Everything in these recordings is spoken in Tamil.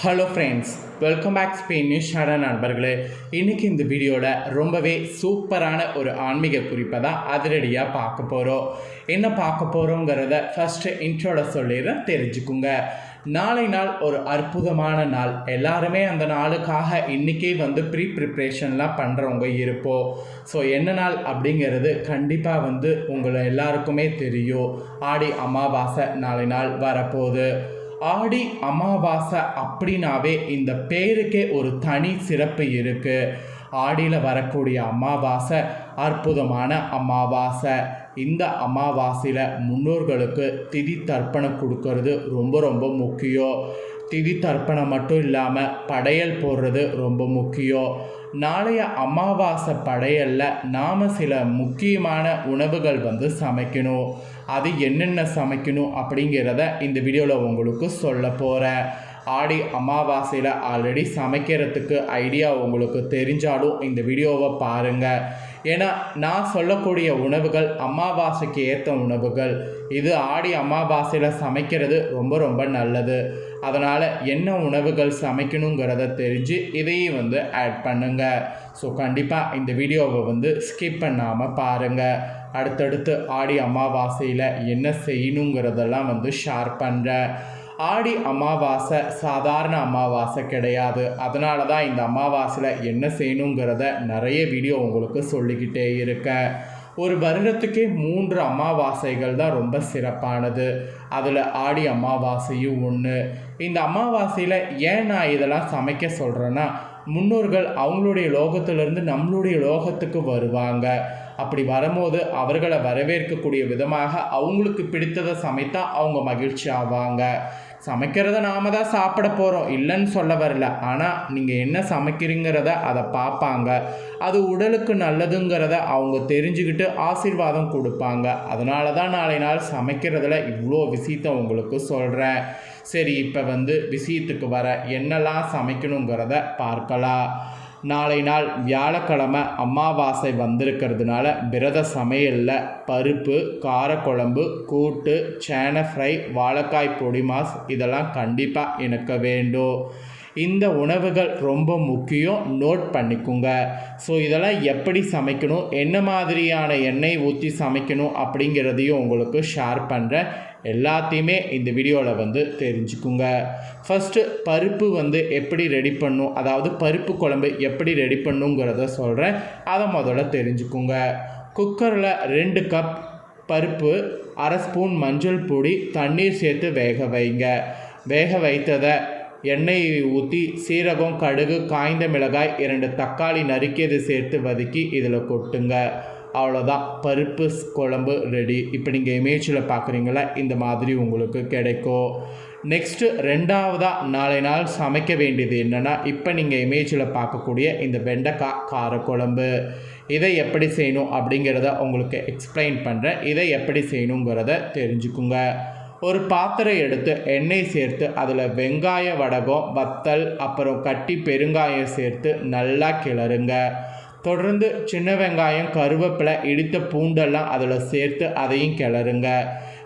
Hello friends welcome back Spain news channel நண்பர்களே. இன்றைக்கி இந்த வீடியோவில் ரொம்பவே சூப்பரான ஒரு ஆன்மீக குறிப்பை தான் அதிரடியாக பார்க்க போகிறோம் என்ன பார்க்க போகிறோங்கிறத ஃபஸ்ட்டு இன்ட்ரோட சொல்லிடுறேன் தெரிஞ்சுக்குங்க. நாளை நாள் ஒரு அற்புதமான நாள். எல்லாருமே அந்த நாளுக்காக இன்றைக்கே வந்து ப்ரீ ப்ரிப்ரேஷன்லாம் பண்ணுறவங்க இருப்போம். ஸோ என்ன நாள் அப்படிங்கிறது கண்டிப்பாக வந்து உங்களை எல்லாருக்குமே தெரியும். ஆடி அமாவாசை நாளை நாள் வரப்போகுது. ஆடி அமாவாசை அப்படின்னாவே இந்த பேருக்கே ஒரு தனி சிறப்பு இருக்கு. ஆடியில் வரக்கூடிய அமாவாசை அற்புதமான அமாவாசை. இந்த அமாவாசையில் முன்னோர்களுக்கு திதி தர்ப்பணம் கொடுக்கறது ரொம்ப ரொம்ப முக்கியம். திதி தர்ப்பணம் மட்டும் இல்லாமல் படையல் போடுறது ரொம்ப முக்கியம். நாளைய அமாவாசை படையலில் நாம் சில முக்கியமான உணவுகள் வந்து சமைக்கணும். அது என்னென்ன சமைக்கணும் அப்படிங்கிறத இந்த வீடியோவில் உங்களுக்கு சொல்ல போகிறேன் ஆடி அமாவாசையில் ஆல்ரெடி சமைக்கிறதுக்கு ஐடியா உங்களுக்கு தெரிஞ்சாலும் இந்த வீடியோவை பாருங்கள் ஏன்னா நான் சொல்லக்கூடிய உணவுகள் அமாவாசைக்கு ஏற்ற உணவுகள் இது ஆடி அமாவாசையில் சமைக்கிறது ரொம்ப ரொம்ப நல்லது. அதனால் என்ன உணவுகள் சமைக்கணுங்கிறத தெரிஞ்சு இதையும் வந்து ஆட் பண்ணுங்கள் ஸோ கண்டிப்பாக இந்த வீடியோவை வந்து ஸ்கிப் பண்ணாமல் பாருங்கள் அடுத்தடுத்து ஆடி அமாவாசையில் என்ன செய்யணுங்கிறதெல்லாம் வந்து ஷேர் பண்ணுறேன் ஆடி அமாவாசை சாதாரண அமாவாசை கிடையாது. அதனால தான் இந்த அமாவாசையில் என்ன செய்யணுங்கிறத நிறைய வீடியோ உங்களுக்கு சொல்லிக்கிட்டே இருக்கேன் ஒரு வருடத்துக்கே மூன்று அமாவாசைகள் தான் ரொம்ப சிறப்பானது. அதில் ஆடி அமாவாசையும் ஒன்று இந்த அமாவாசையில் ஏன் நான் இதெல்லாம் சமைக்க சொல்கிறேன்னா முன்னோர்கள் அவங்களுடைய லோகத்திலிருந்து நம்மளுடைய லோகத்துக்கு வருவாங்க. அப்படி வரும்போது அவர்களை வரவேற்கக்கூடிய விதமாக அவங்களுக்கு பிடித்ததை சமைத்தா அவங்க மகிழ்ச்சி ஆவாங்க. சமைக்கிறத நாம தான் சாப்பிட போகிறோம் இல்லைன்னு சொல்ல வரல. ஆனால் நீங்கள் என்ன சமைக்கிறீங்கிறத அதை பார்ப்பாங்க. அது உடலுக்கு நல்லதுங்கிறத அவங்க தெரிஞ்சுக்கிட்டு ஆசீர்வாதம் கொடுப்பாங்க. அதனால தான் நாளை நாள் சமைக்கிறதுல இவ்வளோ விஷயத்தை உங்களுக்கு சொல்கிறேன் சரி இப்போ வந்து விஷயத்துக்கு வர என்னெல்லாம் சமைக்கணுங்கிறத பார்க்கலாம். நாளை நாள் வியாழக்கிழமை அமாவாசை வந்திருக்கிறதுனால விரத சமையலில் பருப்பு காரக்குழம்பு கூட்டு சேனை ஃப்ரை வாழைக்காய் பொடி மாஸ் இதெல்லாம் கண்டிப்பாக எனக்கு வேண்டும். இந்த உணவுகள் ரொம்ப முக்கியம். நோட் பண்ணிக்கோங்க. ஸோ இதெல்லாம் எப்படி சமைக்கணும்? என்ன மாதிரியான எண்ணெய் ஊற்றி சமைக்கணும்? அப்படிங்கிறதையும் உங்களுக்கு ஷேர் பண்ணுறேன் எல்லாத்தையுமே இந்த வீடியோவில் வந்து தெரிஞ்சுக்குங்க. ஃபஸ்ட்டு பருப்பு வந்து எப்படி ரெடி பண்ணும் அதாவது பருப்பு குழம்பு எப்படி ரெடி பண்ணுங்கிறத சொல்கிறேன் அதை முதல்ல தெரிஞ்சுக்குங்க. குக்கரில் ரெண்டு கப் பருப்பு அரை ஸ்பூன் மஞ்சள் பொடி தண்ணீர் சேர்த்து வேக வைங்க. வேக வைத்ததை எண்ணெய் ஊற்றி சீரகம் கடுகு காய்ந்த மிளகாய் இரண்டு தக்காளி நறுக்கியது சேர்த்து வதக்கி இதில் கொட்டுங்க. அவ்வளோதான் பருப்பு குழம்பு ரெடி இப்போ நீங்கள் இமேஜில் பார்க்குறீங்களா இந்த மாதிரி உங்களுக்கு கிடைக்கும். நெக்ஸ்ட்டு ரெண்டாவதாக நாளை நாள் சமைக்க வேண்டியது என்னென்னா இப்போ நீங்கள் இமேஜில் பார்க்கக்கூடிய இந்த வெண்டைக்காய் காரக்குழம்பு இதை எப்படி செய்யணும் அப்படிங்கிறத உங்களுக்கு எக்ஸ்பிளைன் பண்ணுறேன் இதை எப்படி செய்யணுங்கிறத தெரிஞ்சுக்குங்க. ஒரு பாத்திரம் எடுத்து எண்ணெய் சேர்த்து அதில் வெங்காய வடகம் வத்தல் அப்புறம் கட்டி பெருங்காயம் சேர்த்து நல்லா கிளறுங்க. தொடர்ந்து சின்ன வெங்காயம் கருவேப்பிலை இடித்த பூண்டெல்லாம் அதில் சேர்த்து அதையும் கிளறுங்க.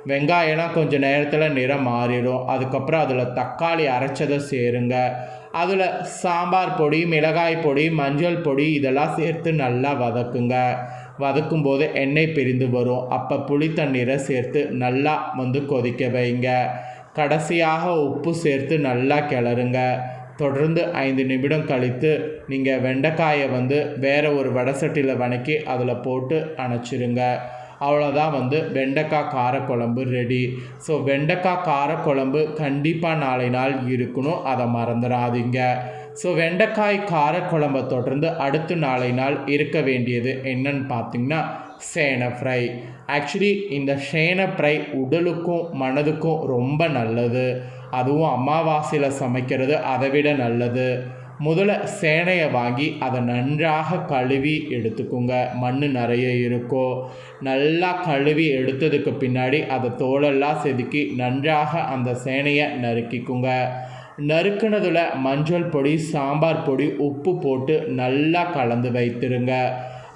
வெங்காயம்லாம் கொஞ்சம் நேரத்தில் நிறம் மாறிடும். அதுக்கப்புறம் அதில் தக்காளி அரைச்சதை சேருங்க. அதில் சாம்பார் பொடி மிளகாய் பொடி மஞ்சள் பொடி இதெல்லாம் சேர்த்து நல்லா வதக்குங்க. வதக்கும் போது எண்ணெய் பிரிந்து வரும். அப்போ புளி தண்ணீரை சேர்த்து நல்லா வந்து கொதிக்க வைங்க. கடைசியாக உப்பு சேர்த்து நல்லா கிளறுங்க. தொடர்ந்து ஐந்து நிமிடம் கழித்து நீங்கள் வெண்டைக்காயை வந்து வேறு ஒரு வடசட்டியில் வணக்கி அதில் போட்டு அணைச்சிருங்க. அவ்வளோதான் வந்து வெண்டைக்காய் காரக்குழம்பு ரெடி ஸோ வெண்டைக்காய் காரக்குழம்பு கண்டிப்பாக நாளை நாள் இருக்கணும். அதை மறந்துடாதீங்க. ஸோ வெண்டைக்காய் காரக்குழம்பை தொடர்ந்து அடுத்த நாளை நாள் இருக்க வேண்டியது என்னன்னு பார்த்தீங்கன்னா சேனை ஃப்ரை ஆக்சுவலி இந்த சேனை ஃப்ரை உடலுக்கும் மனதுக்கும் ரொம்ப நல்லது. அதுவும் அமாவாசையில் சமைக்கிறது அதை விட நல்லது. முதல்ல சேனையை வாங்கி அதை நன்றாக கழுவி எடுத்துக்கோங்க. மண் நிறைய இருக்கும். நல்லா கழுவி எடுத்ததுக்கு பின்னாடி அதை தோலெல்லாம் செதுக்கி நன்றாக அந்த சேனையை நறுக்கிக்குங்க. நறுக்குனதில் மஞ்சள் பொடி சாம்பார் பொடி உப்பு போட்டு நல்லா கலந்து வைத்திருங்க.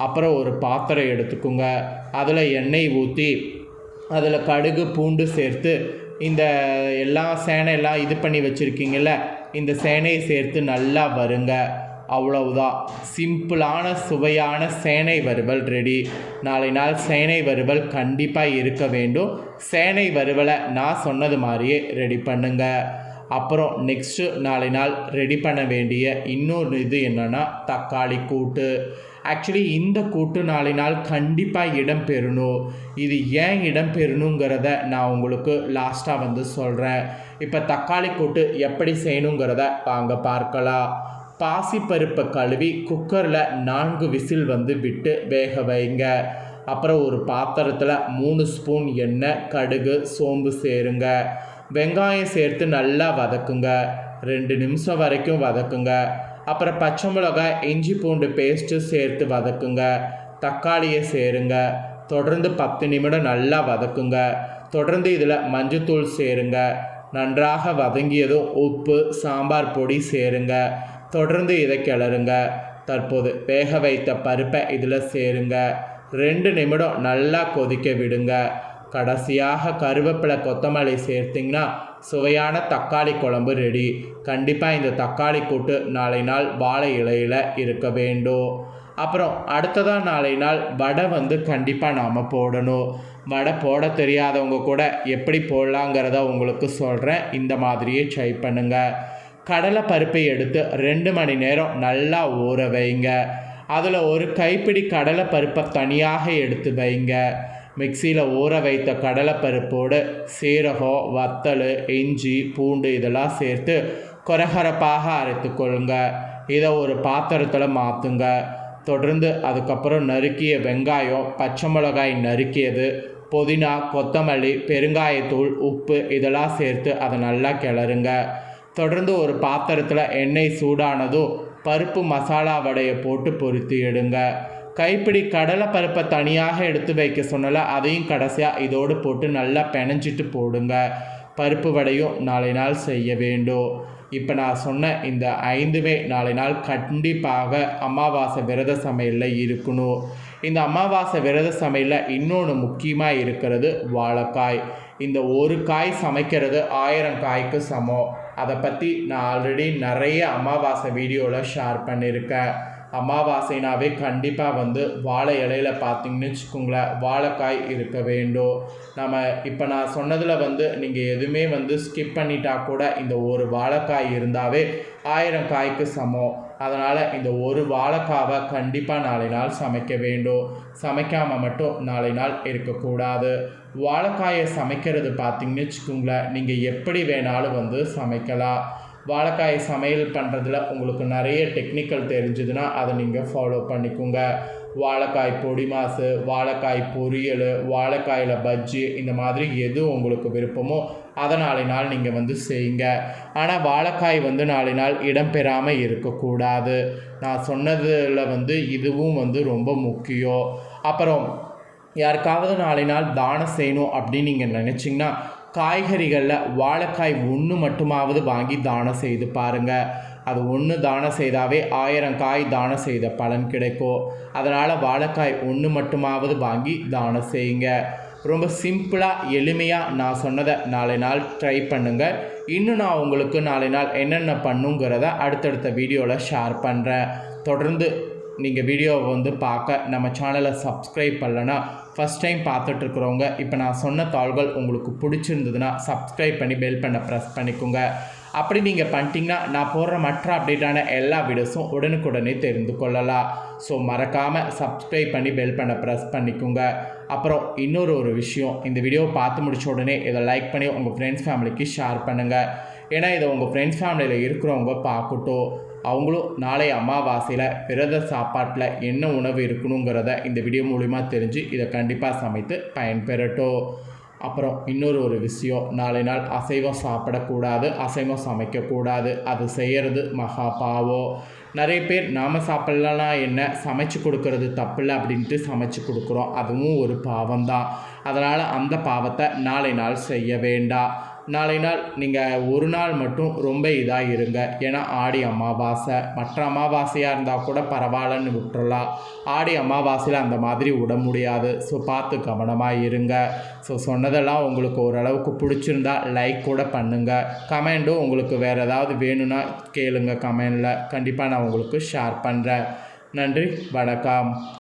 அப்புறம் ஒரு பாத்திரம் எடுத்துக்கோங்க. அதில் எண்ணெய் ஊற்றி அதில் கடுகு பூண்டு சேர்த்து இந்த எல்லா சேனையெல்லாம் இது பண்ணி வச்சுருக்கீங்கள இந்த சேனையை சேர்த்து நல்லா வருங்க. அவ்வளவுதான். சிம்பிளான சுவையான சேனை வறுவல் ரெடி. நாளை நாள் சேனை வறுவல் கண்டிப்பாக இருக்க வேண்டும். சேனை வறுவலை நான் சொன்னது மாதிரியே ரெடி பண்ணுங்க. அப்புறம் நெக்ஸ்ட்டு நாளை நாள் ரெடி பண்ண வேண்டிய இன்னொரு இது என்னென்னா தக்காளி கூட்டு. ஆக்சுவலி இந்த கூட்டு நாளை நாள் கண்டிப்பாக இடம்பெறணும் இது ஏன் இடம் பெறணுங்கிறத நான் உங்களுக்கு லாஸ்ட்டாக வந்து சொல்கிறேன் இப்போ தக்காளி கூட்டு எப்படி செய்யணுங்கிறத வாங்க பார்க்கலாம். பாசிப்பருப்பை கழுவி குக்கரில் நான்கு விசில் வந்து விட்டு வேக வைங்க. அப்புறம் ஒரு பாத்திரத்தில் மூணு ஸ்பூன் எண்ணெய் கடுகு சோம்பு சேருங்க. வெங்காயம் சேர்த்து நல்லா வதக்குங்க. ரெண்டு நிமிஷம் வரைக்கும் வதக்குங்க. அப்புறம் பச்சை மிளகாய் இஞ்சி பூண்டு பேஸ்ட்டு சேர்த்து வதக்குங்க. தக்காளியை சேருங்க. தொடர்ந்து பத்து நிமிடம் நல்லா வதக்குங்க. தொடர்ந்து இதில் மஞ்சத்தூள் சேருங்க. நன்றாக வதங்கியதும் உப்பு சாம்பார் பொடி சேருங்க. தொடர்ந்து இதை கிளறுங்க. தற்போது வேக வைத்த பருப்பை இதில் சேருங்க. ரெண்டு நிமிடம் நல்லா கொதிக்க விடுங்க. கடைசியாக கருவேப்பிலை கொத்தமல்லி சேர்த்திங்கன்னா சுவையான தக்காளி குழம்பு ரெடி கண்டிப்பாக இந்த தக்காளி கூட்டு நாளை நாள் வாழை இலையில் இருக்க வேண்டும். அப்புறம் அடுத்ததாக நாளை நாள் வடை வந்து கண்டிப்பாக நாம் போடணும். வடை போட தெரியாதவங்க கூட எப்படி போடலாங்கிறத உங்களுக்கு சொல்கிறேன் இந்த மாதிரியே ட்ரை பண்ணுங்கள் கடலை பருப்பை எடுத்து ரெண்டு மணி நேரம் நல்லா ஊற வைங்க. அதில் ஒரு கைப்பிடி கடலை பருப்பை தனியாக எடுத்து வைங்க. மிக்சியில் ஊற வைத்த கடலைப்பருப்போடு சீரகம் வத்தல் இஞ்சி பூண்டு இதெல்லாம் சேர்த்து கொரகரப்பாக அரைத்து கொள்ளுங்க. இதை ஒரு பாத்திரத்தில் மாற்றுங்க தொடர்ந்து அதுக்கப்புறம் நறுக்கிய வெங்காயம் பச்சை மிளகாய் நறுக்கியது புதினா கொத்தமல்லி பெருங்காயத்தூள் உப்பு இதெல்லாம் சேர்த்து அதை நல்லா கிளறுங்க. தொடர்ந்து ஒரு பாத்திரத்தில் எண்ணெய் சூடானதும் பருப்பு மசாலா வடையை போட்டு பொருத்தி எடுங்க. கைப்பிடி கடலை பருப்பை தனியாக எடுத்து வைக்க சொன்னல அதையும் கடைசியாக இதோடு போட்டு நல்லா பெனஞ்சிட்டு போடுங்க. பருப்பு வடையும் நாளை நாள் செய்ய வேண்டும். இப்போ நான் சொன்ன இந்த ஐந்துமே நாளை நாள் கண்டிப்பாக அமாவாசை விரத சமையலில் இருக்கணும். இந்த அமாவாசை விரத சமையலில் இன்னொன்று முக்கியமாக இருக்கிறது வாழைக்காய். இந்த ஒரு காய் சமைக்கிறது ஆயிரம் காய்க்கு சமம். அதை பற்றி நான் ஆல்ரெடி நிறைய அமாவாசை வீடியோவில் ஷேர் பண்ணியிருக்கேன். அமாவாசைனாவே கண்டிப்பாக வந்து வாழை இலையில பார்த்தீங்கன்னு வச்சுக்கோங்களேன் வாழைக்காய் இருக்க வேண்டும். நம்ம இப்போ நான் சொன்னதில் வந்து நீங்கள் எதுவுமே வந்து ஸ்கிப் பண்ணிட்டா கூட இந்த ஒரு வாழைக்காய் இருந்தாவே ஆயிரம் காய்க்கு சமம். அதனால் இந்த ஒரு வாழைக்காவை கண்டிப்பாக நாளை நாள் சமைக்க வேண்டும். சமைக்காமல் மட்டும் நாளை நாள் இருக்கக்கூடாது. வாழைக்காயை சமைக்கிறது பார்த்திங்கன்னு வச்சுக்கோங்களேன் நீங்கள் எப்படி வேணாலும் வந்து சமைக்கலாம். வாழைக்காய் சமையல் பண்ணுறதுல உங்களுக்கு நிறைய டெக்னிக்கல் தெரிஞ்சுதுன்னா அதை நீங்கள் ஃபாலோ பண்ணிக்கோங்க. வாழைக்காய் பொடி மாசு வாழைக்காய் பொரியல் வாழைக்காயில் பஜ்ஜி இந்த மாதிரி எது உங்களுக்கு விருப்பமோ அதை நாளை நாள் நீங்கள் வந்து செய்யுங்க. ஆனால் வாழைக்காய் வந்து நாளை நாள் இடம்பெறாமல் இருக்கக்கூடாது. நான் சொன்னதில் வந்து இதுவும் வந்து ரொம்ப முக்கியம். அப்புறம் யாருக்காவது நாளை நாள் தானம் செய்யணும் அப்படின்னு நீங்கள் நினச்சிங்கன்னா காய்கறிகளில் வாழைக்காய் ஒன்று மட்டுமாவது வாங்கி தானம் செய்து பாருங்கள் அது ஒன்று தானம் செய்தாவே ஆயிரம் காய் தானம் செய்த பலன் கிடைக்கும். அதனால் வாழைக்காய் ஒன்று மட்டுமாவது வாங்கி தானம் செய்யுங்க. ரொம்ப சிம்பிளாக எளிமையாக நான் சொன்னதை நாளை நாள் ட்ரை பண்ணுங்கள் இன்னும் நான் உங்களுக்கு நாளை நாள் என்னென்ன பண்ணுங்கிறத அடுத்தடுத்த வீடியோவில் ஷேர் பண்ணுறேன் தொடர்ந்து நீங்கள் வீடியோவை வந்து பார்க்க நம்ம சேனலை சப்ஸ்கிரைப் பண்ணலன்னா ஃபஸ்ட் டைம் பார்த்துட்ருக்குறவங்க இப்போ நான் சொன்ன தாள்கள் உங்களுக்கு பிடிச்சிருந்ததுன்னா சப்ஸ்கிரைப் பண்ணி பெல் பண்ண ப்ரெஸ் பண்ணிக்கோங்க. அப்படி நீங்கள் பண்ணிட்டீங்கன்னா நான் போடுற மற்ற அப்டேட்டான எல்லா வீடியோஸும் உடனுக்குடனே தெரிந்து கொள்ளலாம். ஸோ மறக்காமல் சப்ஸ்கிரைப் பண்ணி பெல் பண்ண ப்ரெஸ் பண்ணிக்கோங்க. அப்புறம் இன்னொரு ஒரு விஷயம் இந்த வீடியோவை பார்த்து முடிச்ச உடனே இதை லைக் பண்ணி உங்கள் ஃப்ரெண்ட்ஸ் ஃபேமிலிக்கு ஷேர் பண்ணுங்கள் ஏன்னா இதை உங்கள் ஃப்ரெண்ட்ஸ் ஃபேமிலியில் இருக்கிறவங்க பார்க்கட்டும். அவங்களும் நாளை அமாவாசையில் விரத சாப்பாட்டில் என்ன உணவு இருக்கணுங்கிறத இந்த வீடியோ மூலிமா தெரிஞ்சு இதை கண்டிப்பாக சமைத்து பயன்பெறட்டும். அப்புறம் இன்னொரு ஒரு விஷயம் நாளை நாள் அசைவம் சாப்பிடக்கூடாது அசைவம் சமைக்கக்கூடாது அது செய்கிறது மகா பாவம். நிறைய பேர் நாம் சாப்பிட்லனா என்ன சமைச்சு கொடுக்கறது தப்பில்லை அப்படின்ட்டு சமைச்சு கொடுக்குறோம் அதுவும் ஒரு பாவம் தான் அதனால் அந்த பாவத்தை நாளை நாள் செய்ய வேண்டாம். நாளை நாள் நீங்கள் ஒரு நாள் மட்டும் ரொம்ப இதாக இருங்க. ஏன்னா ஆடி அமாவாசை. மற்ற அமாவாசையாக இருந்தால் கூட பரவாயில்லன்னு விட்டுறலாம். ஆடி அமாவாசையில் அந்த மாதிரி விட முடியாது. ஸோ பார்த்து கவனமாக இருங்க. ஸோ சொன்னதெல்லாம் உங்களுக்கு ஓரளவுக்கு பிடிச்சிருந்தா லைக் கூட பண்ணுங்கள் கமெண்டும் உங்களுக்கு வேறு ஏதாவது வேணும்னா கேளுங்க கமெண்டில் கண்டிப்பாக நான் உங்களுக்கு ஷேர் பண்ணுறேன் நன்றி வணக்கம்.